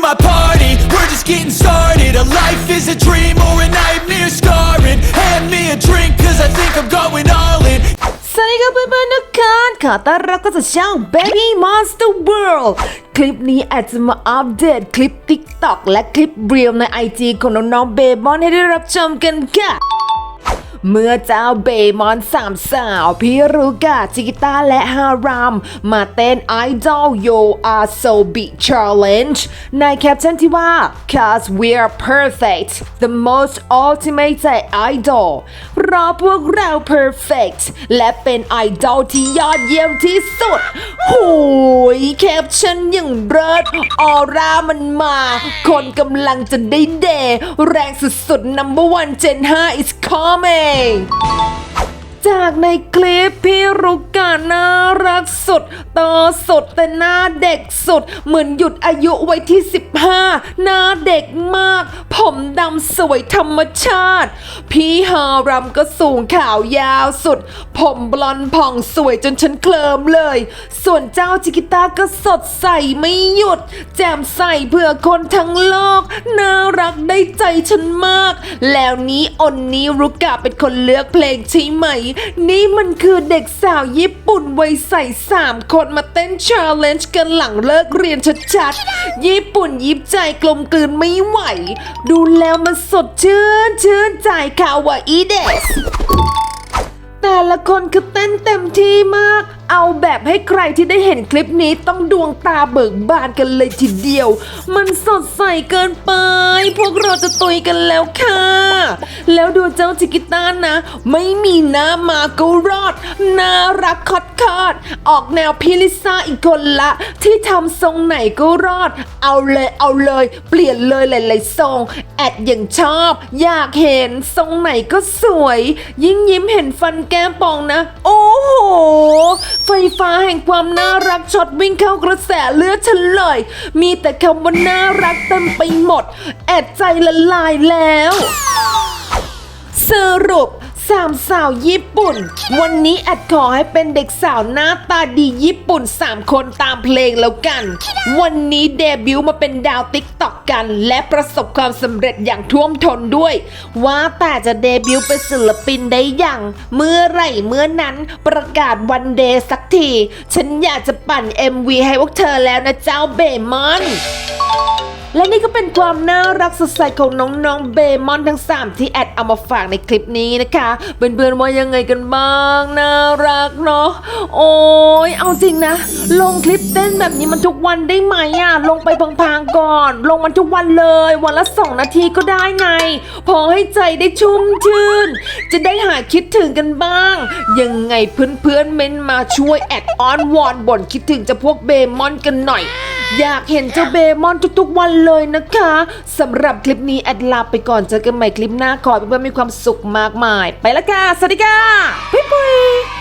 my party. We're just getting started. A life is a dream or a nightmare scarring. Hand me a drink, cause I think I'm going all in. สวัสดีครับเพื่อนๆทุกคนขอต้อนรับเข้าสู่ช่อง Baby Monster World คลิปนี้อาจจะมาอัปเดตคลิป TikTok และคลิปเรียลใน IG ของน้องๆเบบอนให้ได้รับชมกันค่ะ เมื่อเจ้าเบมอนสามสาวพิรุกาจิกิต้าและฮารามมาเต้น Idol Yo Are So Big Challenge ในแคปชั่นที่ว่า cause we're perfect the most ultimate idol ราะพวกเรา perfect และเป็นไอดอลที่ยอดเยี่ยมที่สุดหูยแคปชั่นอย่างเลิศออร่ามันมา คนกำลังจะได้เด แรงสุดๆ number one gen 5 is coming จากในคลิปพี่รุกกาน่ารักสุดโตสุดแต่หน้าเด็กสุด เหมือนหยุดอายุไว้ที่ 15 หน้าเด็กมาก ผมดำสวยธรรมชาติ พี่ฮารัมก็สูงขาวยาวสุด ผมบลอนผ่องสวยจนฉันเคลิมเลย ส่วนเจ้าจิกิต้าก็สดใสไม่หยุด แจ่มใสเพื่อคนทั้งโลก น่ารักได้ใจฉันมาก แล้วนี้อนนี้รุกาเป็นคนเลือกเพลงใช่ไหมนี่มันคือเด็กสาวญี่ปุ่นวัยใสสามคนมาเต้นชาเลนจ์กันหลังเลิกเรียนชัดๆ ญี่ปุ่นยิบใจกลมกลืนไม่ไหว ดูแล้วมันสดชื่นชื่นใจคาวาอีเดสแต่ละคนคือเต้นเต็มที่มาก เอาแบบให้ใครที่ได้เห็นคลิปนี้ต้องดวงตาเบิกบานกันเลยทีเดียว มันสดใสเกินไป พวกเราจะตุยกันแล้วค่ะ แล้วดูเจ้าจิกิต้านะ ไม่มีหน้ามาก็รอด น่ารักคอดคอดๆออกแนวพิลิซ่าอีกคนละ ที่ทำทรงไหนก็รอด เอาเลยเอาเลย เปลี่ยนเลยหลายๆทรง แอดอย่างชอบ อยากเห็นทรงไหนก็สวย ยิ่งยิ้มเห็นฟันแก้มปองนะ โอ้โห ไฟฟ้าแห่งความน่ารักช็อตวิ่งเข้ากระแสเลือดฉันเลย มีแต่คำว่าน่ารักเต็มไปหมด แอดใจละลายแล้ว สรุปสามสาวญี่ปุ่น วันนี้แอดขอให้เป็นเด็กสาวหน้าตาดีญี่ปุ่น 3 คนตามเพลงแล้วกัน วันนี้เดบิวต์มาเป็นดาวติ๊กต็อกกัน และประสบความสำเร็จอย่างท่วมท้นด้วย ว่าแต่จะเดบิวต์เป็นศิลปินได้อย่าง เมื่อไหร่เมื่อนั้นประกาศวันเดย์สักที ฉันอยากจะปั่น MV ให้พวกเธอแล้วนะเจ้าเบมอน และนี่ก็เป็นความน่ารักสดใสของน้องๆเบมอนทั้ง 3 ที่แอดเอามาฝากในคลิปนี้นะคะเพื่อนๆว่ายังไงกันบ้างน่ารักเนาะโอ้ยเอาจริงนะ ลงคลิปเต้นแบบนี้มันทุกวันได้ไหมอะลงไปพังๆก่อน ลงมันทุกวันเลย วันละ 2 นาทีก็ได้ไง พอให้ใจได้ชุ่มชื่น จะได้หายคิดถึงกันบ้าง ยังไงเพื่อนๆเม้นมาช่วยแอดออนวอนบ่นคิดถึงจะพวกเบมอนกันหน่อย อยากเห็นเจ้าเบมอนทุกๆวันเลยนะคะสำหรับคลิปนี้แอดลาไปก่อนเจอกันใหม่คลิปหน้าขอให้เพื่อนๆมีความสุขมากมาย ไปละค่ะ สวัสดีค่ะ บ๊ายบาย